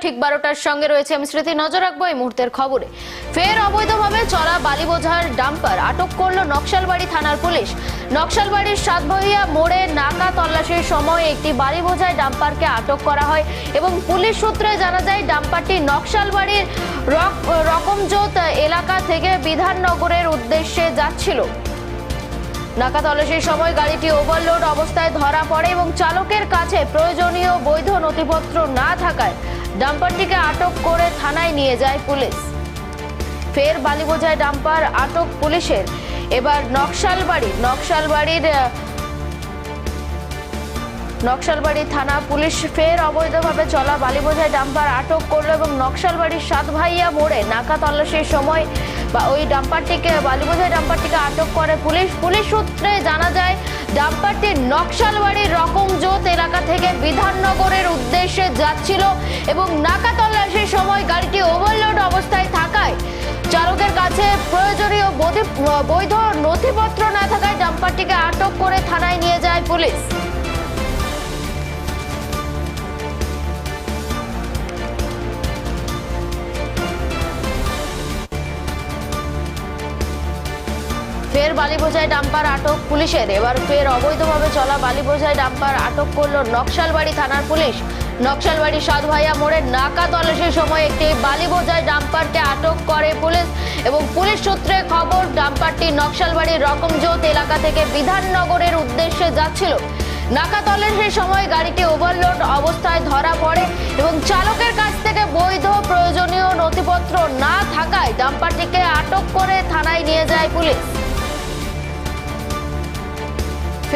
ঠিক বারোটার সঙ্গে রয়েছে। আমি স্মৃতি, নজর রাখব এই মুহূর্তের খবরে। ফের অবৈধভাবে চলা বালিবোঝার ডাম্পার আটক করল নকশালবাড়ি থানার পুলিশ। নকশালবাড়ির সাতবহিয়া মোড়ে নাকা তল্লাশির সময় একটি বালি বোঝাই ডাম্পারকে আটক করা হয় এবং পুলিশ সূত্রে জানা যায়, ডাম্পারটি নকশালবাড়ির রক- রকমজোত এলাকা থেকে বিধাননগরের উদ্দেশ্যে যাচ্ছিল। নাকা তল্লাশির সময় গাড়িটি ওভারলোড অবস্থায় ধরা পড়ে এবং চালকের কাছে প্রয়োজনীয় বৈধ নথিপত্র না থাকায় ডাম্পারটিকে আটক করে থানায় নিয়ে যায় পুলিশ। ফের বালি বোঝায় ডাম্পার আটক পুলিশের। এবার নকশালবাড়ি, নকশালবাড়ির নকশালবাড়ি থানা পুলিশ ফের অবৈধভাবে চলা বালি বোঝাই ডাম্পার আটক করল এবং নকশালবাড়ির সাতভাইয়া মোড়ে নাকা তল্লাশির সময় ওই ডাম্পারটিকে বালি বোঝাই ডাম্পারটিকে আটক করে পুলিশ। পুলিশ সূত্রে জানা যায়, ডাম্পারটি নকশালবাড়ির রকম জোত এলাকা থেকে বিধাননগরের উদ্দেশ্যে যাচ্ছিল এবং নাকা তল্লাশির সময় গাড়িটি ওভারলোড অবস্থায় থাকায় চালকের কাছে প্রয়োজনীয় বৈধ নথিপত্র না থাকায় ডাম্পারটিকে আটক করে থানায় নিয়ে যায় পুলিশ। ফের বালি বোঝাই ডাম্পার আটক পুলিশের। এবার ফের অবৈধভাবে চলা বালি বোঝাই ডাম্পার আটক করল নকশালবাড়ি থানার পুলিশ। নকশালবাড়ি সাতভাইয়া মোড়ে নাকা তল্লাশির সময় একটি বালি বোঝাই ডাম্পারকে আটক করে পুলিশ এবং পুলিশ সূত্রে খবর, ডাম্পারটি নকশালবাড়ির রকমজোত এলাকা থেকে বিধাননগরের উদ্দেশ্যে যাচ্ছিল। নাকা তল্লাশির সময় গাড়িটি ওভারলোড অবস্থায় ধরা পড়ে এবং চালকের কাছ থেকে বৈধ প্রয়োজনীয় নথিপত্র না থাকায় ডাম্পারটিকে আটক করে থানায় নিয়ে যায় পুলিশ।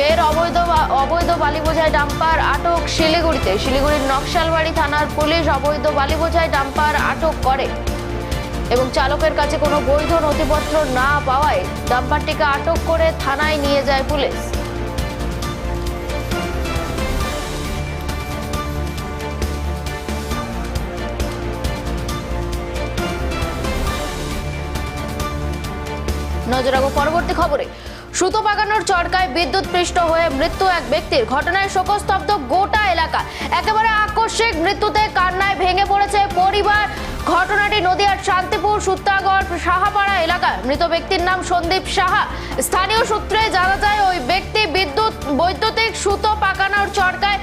ফের অবৈধ অবৈধ বালি বোঝাই ডাম্পার আটক শিলিগুড়িতে। শিলিগুড়ির নকশালবাড়ি থানার পুলিশ অবৈধ বালি বোঝাই ডাম্পার আটক করে এবং চালকের কাছে কোনো বৈধ নথিপত্র না পাওয়ায় ডাম্পারটিকে আটক করে থানায় নিয়ে যায় পুলিশ। নজর রাখব পরবর্তী খবরে। সুতো পাকানোর চরকায় বিদ্যুৎ পৃষ্ঠ হয়ে মৃত্যু এক ব্যক্তির। ঘটনায় শোকস্তব্ধ গোটা এলাকা। একেবারে আকস্মিক মৃত্যুতে কান্নায় ভেঙে পড়েছে পরিবার। ঘটনাটি নদীয়ার শান্তিপুর সুত্তাগড় সাহাপাড়া এলাকা মৃত ব্যক্তির নাম সন্দীপ সাহা। স্থানীয় সূত্রে জানা যায়, ওই ব্যক্তি বিদ্যুৎ, বৈদ্যুতিক সুতো পাকানোর চড়কায়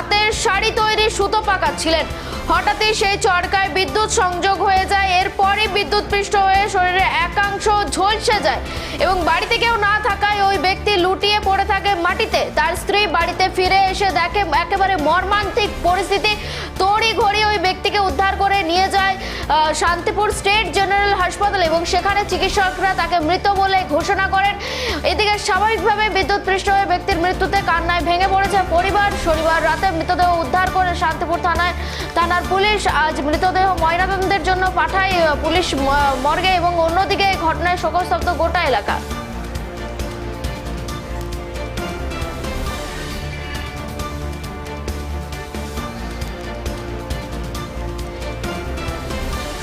তাঁতের শাড়ি তৈরি সুতো পাকাচ্ছিলেন। হঠাৎই সেই চরকায় বিদ্যুৎ সংযোগ হয়ে যায়, এরপরই বিদ্যুৎ পৃষ্ঠ হয়ে শরীরে একাংশ ঝলসে যায় এবং বাড়িতে কেউ না থাকায় ওই ব্যক্তি লুটিয়ে পড়ে থাকে মাটিতে। তার স্ত্রী বাড়িতে ফিরে এসে দেখে একেবারে মর্মান্তিক পরিস্থিতি। তড়ি ঘড়ি ওই ব্যক্তিকে উদ্ধার করে নিয়ে যায় শান্তিপুর স্টেট জেনারেল হাসপাতাল এবং সেখানে চিকিৎসকরা তাকে মৃত বলে ঘোষণা করেন। এদিকে স্বাভাবিকভাবে বিদ্যুৎ পৃষ্ঠ হয়ে ব্যক্তির মৃত্যুতে কান্নায় ভেঙে পড়েছে পরিবার। শনিবার রাতে মৃতদেহ উদ্ধার করে শান্তিপুর থানায় থানার পুলিশ আজ মৃতদেহ ময়নাতদন্তের জন্য পাঠায়। পুলিশ মর্গে এবং অন্যদিকে ঘটনায় শোকস্তব্ধ গোটা এলাকা।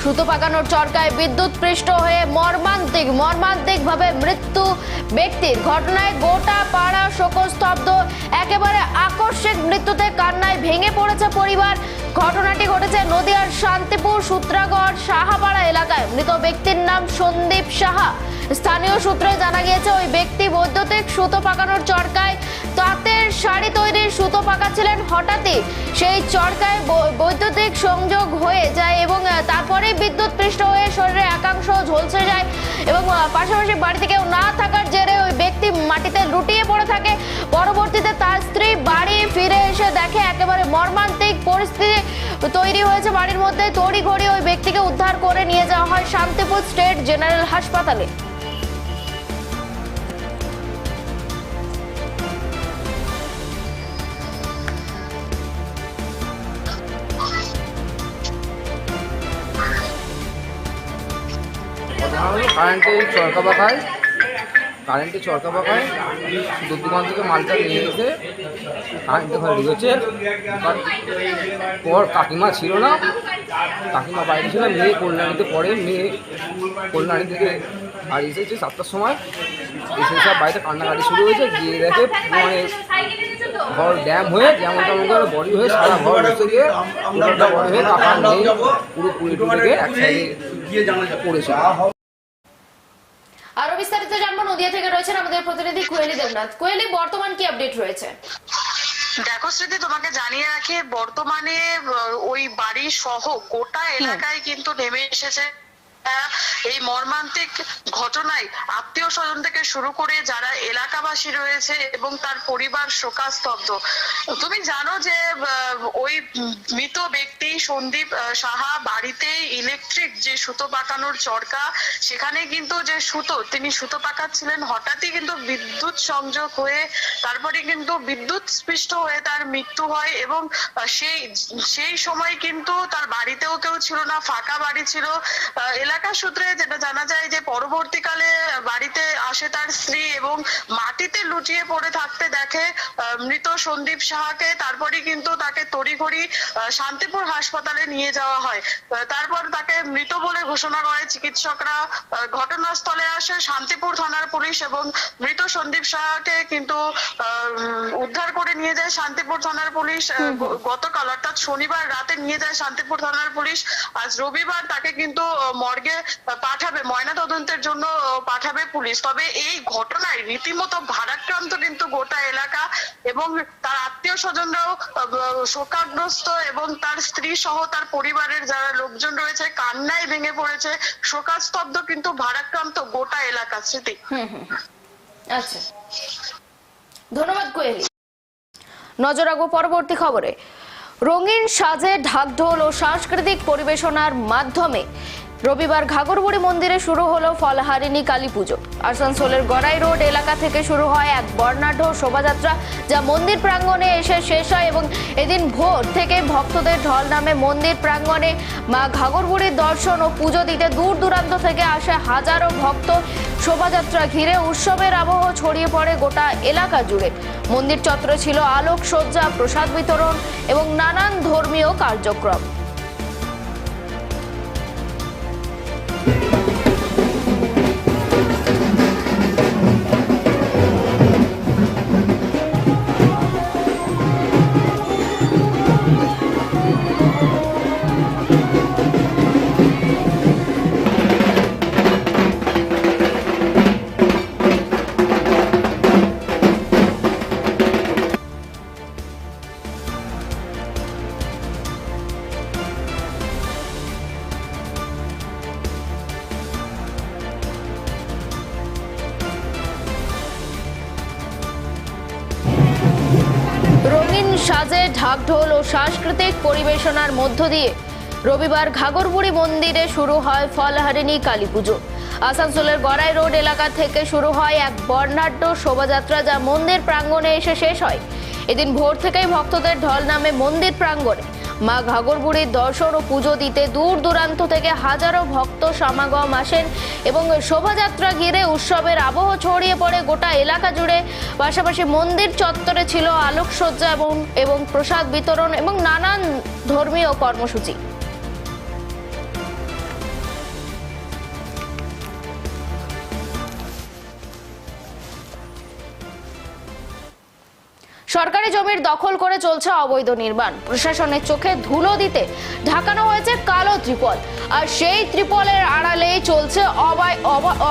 সুতো পাকানোর চরকায় বিদ্যুৎ পৃষ্ঠ হয়ে মর্মান্তিক মর্মান্তিক ভাবে মৃত্যু ব্যক্তির। ঘটনায় গোটা পাড়া শোকস্তব্ধ। একেবারে আকস্মিক মৃত্যুতে কান্নায় ভেঙে পড়েছে পরিবার। ঘটনাটি ঘটেছে নদিয়ার শান্তিপুর সূত্রাগড় সাহাপাড়া এলাকায়। মৃত ব্যক্তির নাম সন্দীপ সাহা। স্থানীয় সূত্রে জানা গিয়েছে, ওই ব্যক্তি বৈদ্যুতিক সুতো পাকানোর চরকায় তাঁতের শাড়ি তৈরির সুতো পাকাচ্ছিলেন হঠাৎই। সেই চরকায় বৈদ্যুতিক সংযোগ হয়ে যায় এবং আহ, তারপরেই বিদ্যুৎ পৃষ্ঠ হয়ে শরীরে একাংশ ঝলসে যায় এবং পাশাপাশি বাড়িতে কেউ না থাকার জেরে ওই ব্যক্তি মাটিতে লুটিয়ে পড়ে থাকে। পরবর্তীতে তার স্ত্রী বাড়ি ফিরে এসে দেখে একেবারে মর্মান্তিক পরিস্থিতি তৈরি হয়েছে বাড়ির মধ্যে। তড়িঘড়ি ওই ব্যক্তিকে উদ্ধার করে নিয়ে যাওয়া হয় শান্তিপুর স্টেট জেনারেল হাসপাতালে। কারেন্টে চরকা পাখায় কারেন্টে চরকা পাকায় দুধ দোকান থেকে মালটা নিয়ে এসে কারেন্টে ঘরে ঢুকেছে পর কাকিমা ছিল না, কাকিমা বাইরে ছিল, মেয়ে কল্যাণীতে পড়ে, মেয়ে কল্যাণী থেকে আর এসেছে সাতটার সময়। এসে সব বাড়িতে কান্নাকাটি শুরু হয়েছে, গিয়ে দেখে মানে ঘর ড্যাম হয়ে যেমন তেমন করে বডি হয়ে সারা ঘর বসে গিয়ে পুরোটা বডি হয়ে কাকা নেই পুরো পুরি গিয়ে এক সাইডে পড়েছে। বিস্তারিত জানব। নদিয়া থেকে রয়েছেন আমাদের প্রতিনিধি কোয়েলি দেবনাথ। কোয়েলি বর্তমান কি আপডেট রয়েছে? দেখো স্মৃতি তোমাকে জানিয়ে রাখি বর্তমানে ওই বাড়ি সহ গোটা এলাকায় কিন্তু নেমে এসেছে এই মর্মান্তিক ঘটনায় আত্মীয় স্বজন থেকে শুরু করে যারা এলাকাবাসী রয়েছে এবং তার পরিবার শোকাস্তব্ধ। তুমি জানো যে ওই মৃত ব্যক্তি সন্দীপ সাহা বাড়িতে ইলেকট্রিক যে সুতো পাকানোর চরকা সেখানে কিন্তু যে সুতো তিনি সুতো পাকাচ্ছিলেন হঠাৎই কিন্তু বিদ্যুৎ সংযোগ হয়ে তারপরে কিন্তু বিদ্যুৎ স্পৃষ্ট হয়ে তার মৃত্যু হয় এবং সেই সেই সময় কিন্তু তার বাড়িতেও কেউ ছিল না ফাঁকা বাড়ি ছিল। আহ, এলাকা সূত্রে যেটা জানা যায় যে পরবর্তীকালে বাড়িতে আসে তার স্ত্রী এবং মাটিতে লুটিয়ে পড়ে থাকতে দেখে মৃত সন্দীপ সাহাকে। তারপরে কিন্তু তাকে তড়িঘড়ি শান্তিপুর হাসপাতালে নিয়ে যাওয়া হয়। তারপর তাকে মৃত বলে ঘোষণা করে চিকিৎসকরা। ঘটনাস্থলে আসে শান্তিপুর থানার পুলিশ এবং মৃত সন্দীপ সাহাকে কিন্তু আহ, উদ্ধার করে নিয়ে যায় শান্তিপুর থানার পুলিশ। গতকাল অর্থাৎ শনিবার রাতে নিয়ে যায় শান্তিপুর থানার পুলিশ। আজ রবিবার তাকে কিন্তু মর্গে আহ, পাঠাবে ময়না তদন্তের জন্য পাঠাবে পুলিশ। তবে এই ঘটনায় রীতিমতো ভারাক্রান্ত কিন্তু গোটা এলাকা এবং তার আত্মীয় স্বজনরাও শোকাগ্রস্ত এবং তার স্ত্রী সহ তার পরিবারের যারা লোকজন রয়েছে কান্নায় ভেঙে পড়েছে শোকাস্তব্ধ কিন্তু ভারাক্রান্ত গোটা এলাকা স্মৃতি। আচ্ছা। ধন্যবাদ কোয়েলি। নজর রাখব পরবর্তী খবরে। রঙিন সাজে ঢাকঢোল ও সাংস্কৃতিক পরিবেশনার মাধ্যমে রবিবার ঘাগরবুড়ি মন্দিরে শুরু হলো ফলহারিণী কালী পুজো। আসানসোলের গড়াই রোড এলাকা থেকে শুরু হয় এক বর্ণাঢ্য শোভাযাত্রা, যা মন্দির প্রাঙ্গণে এসে শেষ হয় এবং এদিন ভোর থেকে ভক্তদের ঢল নামে মন্দির প্রাঙ্গণে মা ঘাগরবুড়ির দর্শন ও পুজো দিতে দূর দূরান্ত থেকে আসে হাজারো ভক্ত। শোভাযাত্রা ঘিরে উৎসবের আবহ ছড়িয়ে পড়ে গোটা এলাকা জুড়ে। মন্দির চত্বরে ছিল আলোক সজ্জা, প্রসাদ বিতরণ এবং নানান ধর্মীয় কার্যক্রম। সাংস্কৃতিক পরিবেশনার মধ্য দিয়ে রবিবার ঘাগরবুড়ি মন্দিরে শুরু হয় ফলহারিণী কালী পুজো। আসানসোলের গড়াই রোড এলাকা থেকে শুরু হয় এক বর্ণাঢ্য শোভাযাত্রা যা মন্দির প্রাঙ্গণে এসে শেষ হয়। এদিন ভোর থেকেই ভক্তদের ঢল নামে মন্দির প্রাঙ্গণে। মা ঘাগরবুড়ির দর্শন ও পুজো দিতে দূর দূরান্ত থেকে হাজারো ভক্ত সমাগম আসেন এবং শোভাযাত্রা ঘিরে উৎসবের আবহ ছড়িয়ে পড়ে গোটা এলাকা জুড়ে। পাশাপাশি মন্দির চত্বরে ছিল আলোকসজ্জা এবং এবং প্রসাদ বিতরণ এবং নানান ধর্মীয় কর্মসূচি। সরকারি জমির দখল করে চলছে অবৈধ নির্মাণ। প্রশাসনের চোখে ধুলো দিতে ঢাকানো হয়েছে কালো ত্রিপল। আর সেই ত্রিপলের আড়ালেই চলছে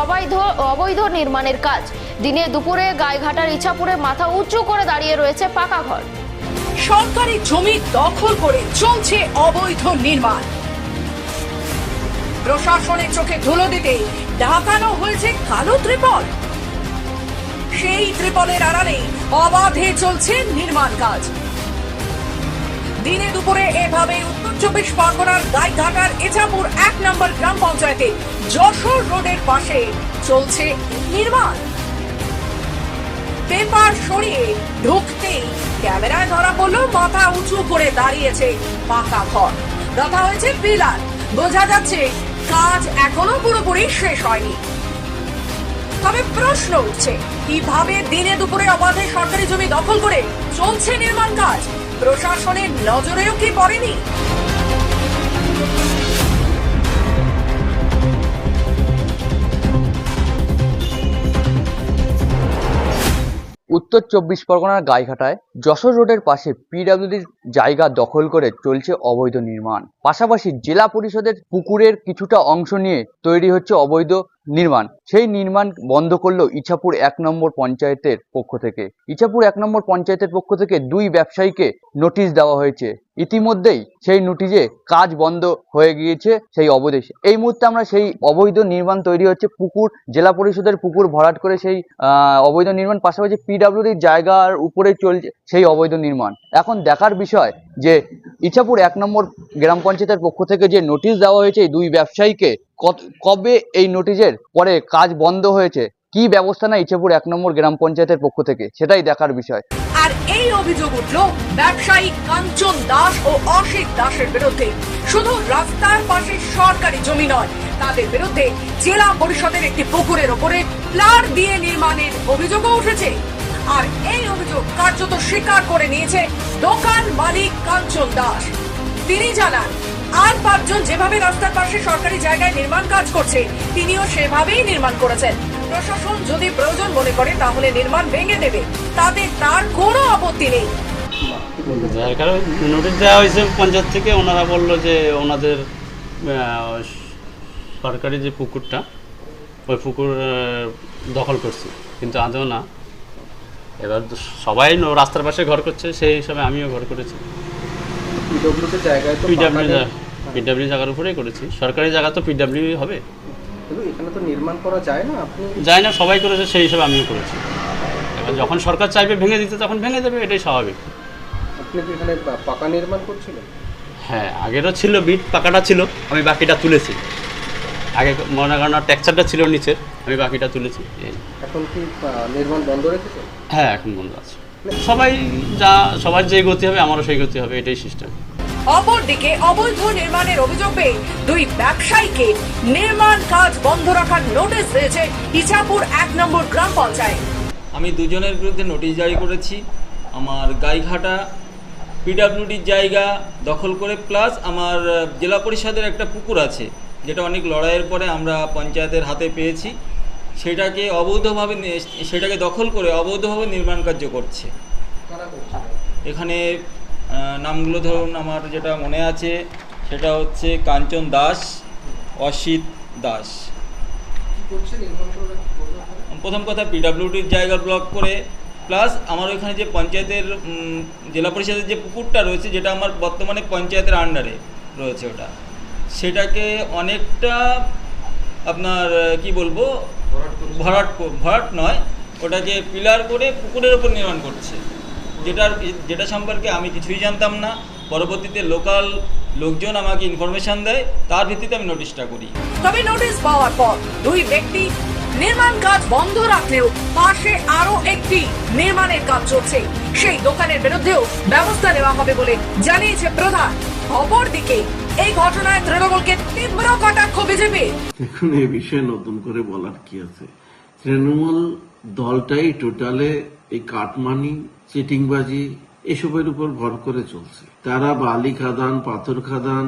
অবৈধ অবৈধ নির্মাণের কাজ। দিনে দুপুরে গায়েঘাটার ইচ্ছাপুরে মাথা উঁচু করে দাঁড়িয়ে রয়েছে পাকা ঘর। সরকারি জমি দখল করে চলছে অবৈধ নির্মাণ। প্রশাসনের চোখে ধুলো দিতে ঢাকানো হয়েছে কালো ত্রিপল। সেই ত্রিপলের আড়ালে অবাধে চলছে নির্মাণ কাজ। দিনে দুপুরে এভাবে উত্তর চব্বিশ পরগনার গাইঘাটার এচাপুর এক নম্বর গ্রাম পঞ্চায়েতে যশোর রোডের পাশে চলছে নির্মাণ। পেপার সরিয়ে ঢুকতেই ক্যামেরায় ধরা পড়ল, মাথা উঁচু করে দাঁড়িয়েছে পাকা ঘর। দেখা হয়েছে পিলার বোঝা যাচ্ছে কাজ এখনও পুরোপুরি শেষ হয়নি। তবে প্রশ্ন উঠছে, কীভাবে দিনে দুপুরে অবাধে সরকারি জমি দখল করে চলছে নির্মাণ কাজ? প্রশাসনের নজরেও কি পড়েনি? উত্তর চব্বিশ পরগনার গাইঘাটায় যশোর রোডের পাশে পিডব্লিউডির জায়গা দখল করে চলছে অবৈধ নির্মাণ। পাশাপাশি জেলা পরিষদের পুকুরের কিছুটা অংশ নিয়ে তৈরি হচ্ছে অবৈধ নির্মাণ। সেই নির্মাণ বন্ধ করল ইছাপুর এক নম্বর পঞ্চায়েতের পক্ষ থেকে। ইছাপুর এক নম্বর পঞ্চায়েতের পক্ষ থেকে দুই ব্যবসায়ীকে নোটিশ দেওয়া হয়েছে। ইতিমধ্যেই সেই নোটিশে কাজ বন্ধ হয়ে গিয়েছে সেই অবৈধ এই মুহূর্তে আমরা সেই অবৈধ নির্মাণ তৈরি হচ্ছে পুকুর, জেলা পরিষদের পুকুর ভরাট করে সেই অবৈধ নির্মাণ, পাশাপাশি পিডাব্লিউডির জায়গার উপরে চলছে সেই অবৈধ নির্মাণ। এখন দেখার বিষয় যে ইছাপুর এক নম্বর গ্রাম পঞ্চায়েতের পক্ষ থেকে যে নোটিশ দেওয়া হয়েছে দুই ব্যবসায়ীকে কবে এই নোটিশের পরে কাজ বন্ধ হয়েছে? কি ব্যবস্থা নেয় ইছাপুর এক নম্বর গ্রাম পঞ্চায়েতের পক্ষ থেকে? সেটাই দেখার বিষয়। আর এই অভিযোগ উঠল ব্যবসায়ী কাঞ্চন দাস ও অসিত দাসের বিরুদ্ধে। শুধু রাস্তার পাশে সরকারি জমি নয়, তাদের বিরুদ্ধে জেলা পরিষদের একটি পুকুরের ওপরে প্লার দিয়ে নির্মাণের অভিযোগও উঠেছে। আর এই অভিযোগ কার্যত স্বীকার করে নিয়েছে দোকান মালিক কাঞ্চন দাস। তিনি জানান আর পাঁচজন যেভাবে রাস্তার পাশে সরকারি জায়গায় নির্মাণ কাজ করছে, তিনিও সেভাবেই নির্মাণ করেছেন। প্রশাসন যদি প্রয়োজন মনে করে, তাহলে নির্মাণ ভেঙে দেবে। তাতে তার কোনো আপত্তি নেই। যার কারণে নোটিশ দেওয়া হয়েছে পঞ্চায়েত থেকে। ওনারা বলল যে ওনাদের সরকারি যে পুকুরটা, ওই পুকুর দখল করছে। কিন্তু আদৌ না। এবার সবাই রাস্তার পাশে ঘর করছে, সেই হিসাবে আমিও ঘর করেছি। পিডব্লিউতে জায়গায় তো পিডাব্লিউ। পিডাব্লিউ জায়গার উপরেই করেছি। সরকারি জায়গা তো পিডাব্লিউ হবে। কিন্তু এখানে তো নির্মাণ করা যায় না আপনি যায় না সবাই করেছে সেই হিসাবে আমিও করেছি। যখন সরকার চাইবে ভেঙে দিতে তখন ভেঙে দেবে এটাই স্বাভাবিক। আপনি কি এখানে পাকা নির্মাণ করছিলেন? হ্যাঁ আগেরও ছিল বিট পাকাটা ছিল আমি বাকিটা তুলেছি। আগে মনে করেন টেক্সচারটা ছিল নিচের আমি বাকিটা তুলেছি। এখন কি নির্মাণ বন্ধ রেখেছেন? হ্যাঁ এখন বন্ধ আছে। সবাই যা সবার যে গতি হবে আমারও সেই গতি হবে এটাই সিস্টেম। অপরদিকে অবৈধ নির্মাণের অভিযোগ পেয়ে দুই ব্যবসায়ীকে নির্মাণ কাজ বন্ধ রাখার নোটিশ দিয়েছে ইছাপুর এক নম্বর গ্রাম পঞ্চায়েত। আমি দুজনের বিরুদ্ধে নোটিশ জারি করেছি। আমার গাইঘাটা পিডাব্লিউডির জায়গা দখল করে প্লাস আমার জেলা পরিষদের একটা পুকুর আছে যেটা অনেক লড়াইয়ের পরে আমরা পঞ্চায়েতের হাতে পেয়েছি। সেটাকে অবৈধভাবে সেটাকে দখল করে অবৈধভাবে নির্মাণ কার্য করছে। এখানে নামগুলো ধরুন আমার যেটা মনে আছে সেটা হচ্ছে কাঞ্চন দাস অসিত দাস। প্রথম কথা পিডাব্লিউডির জায়গা ব্লক করে প্লাস আমার ওইখানে যে পঞ্চায়েতের জেলা পরিষদের যে পুকুরটা রয়েছে যেটা আমার বর্তমানে পঞ্চায়েতের আন্ডারে রয়েছে ওটা। সেটাকে অনেকটা আপনার কি বলব ভরাট ভরাট নয় ওটাকে পিলার করে পুকুরের ওপর নির্মাণ করছে। যেটার যেটা সম্পর্কে আমি কিছুই জানতাম না পরবর্তীতে লোকাল লোকজন আমাকে ইনফরমেশন দেয় তার ভিত্তিতে আমি নোটিশটা করি। তবে নোটিশ পাওয়ার পর দুই ব্যক্তি নির্মাণ কাজ বন্ধ রাখলেও পাশে আরও একটি নির্মাণের কাজ চলছে। সেই দোকানের বিরুদ্ধেও ব্যবস্থা নেওয়া হবে বলে জানিয়েছে প্রধান। অপরদিকে এই ঘটনায় তৃণমূলকে তীব্র কটাক্ষ বিজেপি। এখন এই বিষয়ে নতুন করে বলার কি আছে? তৃণমূল দলটাই টোটালে এই কাটমানি, চিটিংবাজি এসবের উপর ভর করে চলছে। তারা বালি খাদান, পাথর খাদান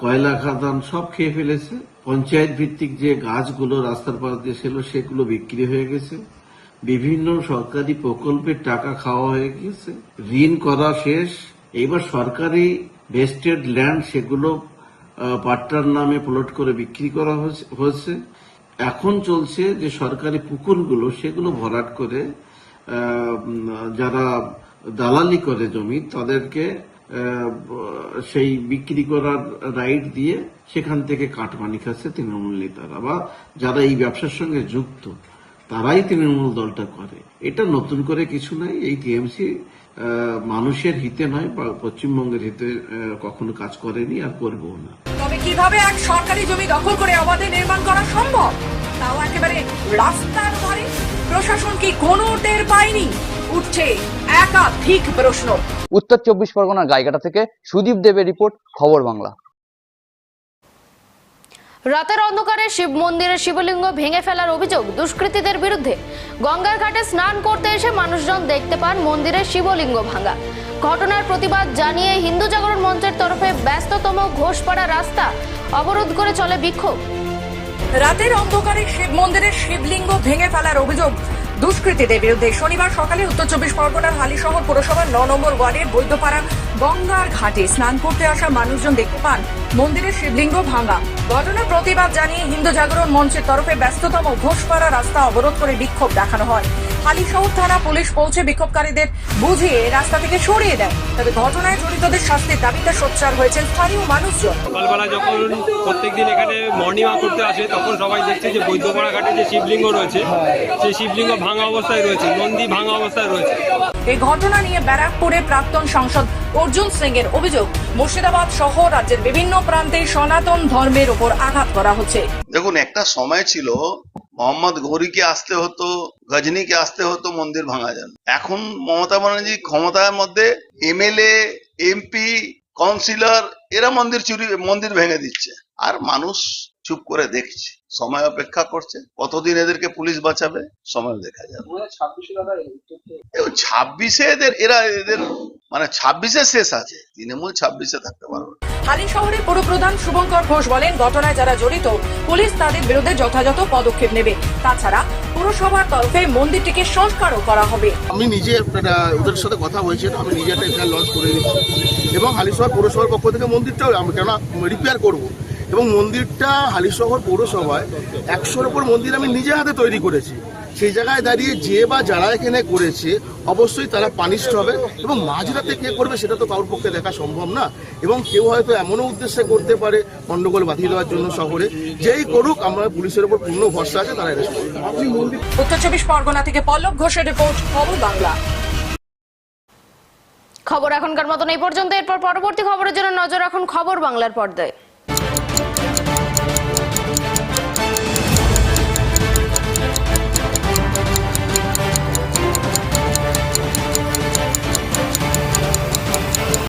কয়লা খাদান সব খেয়ে ফেলেছে। পঞ্চায়েত ভিত্তিক যে গাছগুলো রাস্তার পাশ দিয়ে ছিল, সেগুলো বিক্রি হয়ে গেছে। বিভিন্ন সরকারি প্রকল্পের টাকা খাওয়া হয়ে গেছে ঋণ করা শেষ। এবার সরকারি ভেস্টেড ল্যান্ড সেগুলো পাট্টার নামে প্লট করে বিক্রি করা হয়েছে- এখন চলছে যে সরকারি পুকুরগুলো, সেগুলো ভরাট করে যারা দালালি করে জমি, তাদেরকে সেই বিক্রি করার রাইট দিয়ে সেখান থেকে কাটমানি খাচ্ছে তৃণমূল নেতারা বা যারা এই ব্যবসার সঙ্গে যুক্ত, তারাই তৃণমূল দলটা করে। এটা নতুন করে কিছু নাই, এই টিএমসি মানুষের হিতে নয় বা পশ্চিমবঙ্গের হিতে কখনো কাজ করেনি আর করবেও না। তবে কীভাবে এক সরকারি জমি দখল করে অবাধে নির্মাণ করা সম্ভব? তাও একেবারে রাস্তার ধারে। প্রশাসন কি কোনো টের পায়নি? উঠছে একাধিক প্রশ্ন। উত্তর চব্বিশ পরগনার গাইঘাটা থেকে সুদীপ দেবের রিপোর্ট খবর বাংলা। রাতের অন্ধকারে শিব মন্দিরের শিবলিঙ্গ ভেঙে ফেলার অভিযোগ দুষ্কৃতীদের বিরুদ্ধে। গঙ্গার ঘাটে স্নান করতে এসে মানুষজন দেখতে পান মন্দিরের শিবলিঙ্গ ভাঙা। ঘটনার প্রতিবাদ জানিয়ে হিন্দু জাগরণ মঞ্চের তরফে ব্যস্ততম ঘোষপাড়া রাস্তা অবরোধ করে চলে বিক্ষোভ। রাতের অন্ধকারে শিব মন্দিরের শিবলিঙ্গ ভেঙে ফেলার অভিযোগ দুষ্কৃতীদের বিরুদ্ধে। শনিবার সকালে উত্তর চব্বিশ পরগনার হালিশহর পুরসভার ন নম্বর ওয়ার্ডের বৈদ্যপাড়া গঙ্গার ঘাটে স্নান করতে আসা মানুষজন দেখতে পান। মন্দিরের শিবলিঙ্গ ভাঙা। ঘটনার প্রতিবাদ জানিয়ে হিন্দু জাগরণ মঞ্চের তরফে ব্যস্ততম ঘোষপাড়া রাস্তা অবরোধ করে বিক্ষোভ দেখানো হয়। হালিশহর থানা পুলিশ পৌঁছে বিক্ষোভকারীদের বুঝিয়ে রাস্তা থেকে সরিয়ে দেয়। তবে ঘটনায় জড়িতদের শাস্তির দাবিতে সোচ্চার হয়েছেন স্থানীয় মানুষজন। সকালবেলা যখন প্রত্যেকদিন এখানে মর্নিং ওয়াক করতে আসে তখন সবাই দেখছে যে বৈদ্যপাড়া ঘাটে যে শিবলিঙ্গ রয়েছে সেই শিবলিঙ্গ ভাঙা অবস্থায় রয়েছে নন্দী ভাঙা অবস্থায় রয়েছে। এই ঘটনা নিয়ে ব্যারাকপুরে প্রাক্তন সাংসদ অর্জুন সিং এর অভিযোগ মুর্শিদাবাদ সহ রাজ্যের বিভিন্ন প্রান্তে সনাতন ধর্মের ওপর আঘাত করা হচ্ছে। দেখুন একটা সময় ছিল মোহাম্মদ ঘড়িকে আসতে হতো গজনীকে আসতে হতো মন্দির ভাঙা যান এখন মমতা ব্যানার্জি ক্ষমতার মধ্যে এমএলএ এমপি কাউন্সিলর এরা মন্দির চুরি মন্দির ভেঙে দিচ্ছে। আর মানুষ চুপ করে দেখছে। সময় অপেক্ষা করছে। কতদিন এদেরকে পুলিশ বাঁচাবে? সময় দেখা যাবে। ছাব্বিশে এদের এরা এদের মানে ছাব্বিশে শেষ আছে। তৃণমূল ছাব্বিশে থাকতে পারবে না। হালি শহরের পুরপ্রধান শুভঙ্কর ঘোষ বলেন ঘটনায় যারা জড়িত পুলিশ তাদের বিরুদ্ধে যথাযথ পদক্ষেপ নেবে। তাছাড়া পুরসভার তরফে মন্দিরটিকে সংস্কারও করা হবে। আমি নিজে ওদের সাথে কথা হয়েছে আমি নিজে একটা লঞ্চ করে দিচ্ছি। এবং হালিশহর পৌরসভার পক্ষ থেকে মন্দিরটাও আমি কেন রিপেয়ার করব। এবং মন্দিরটা হালিশহর পৌরসভায় একশোর ওপর মন্দির আমি নিজে হাতে তৈরি করেছি। সেই জায়গায় দাঁড়িয়ে যে বা যারা এখানে করেছে অবশ্যই তারা পানিশড হবে এবং মাঝরাতে কে করবে সেটা তো কারোর পক্ষে দেখা সম্ভব না এবং কেউ হয়তো এমনও উদ্দেশ্যে করতে পারে গন্ডগোল বাঁধিয়ে দেওয়ার জন্য শহরে। যেই করুক আমরা পুলিশের উপর পূর্ণ ভরসা আছে তারা অ্যারেস্ট করবে। আপনি মন্দির উত্তর চব্বিশ পরগনা থেকে পল্লব ঘোষের রিপোর্ট খবর বাংলা। খবর এখনকার মতন এই পর্যন্ত। এরপর পরবর্তী খবরের জন্য নজর রাখুন খবর বাংলার পর্দায়।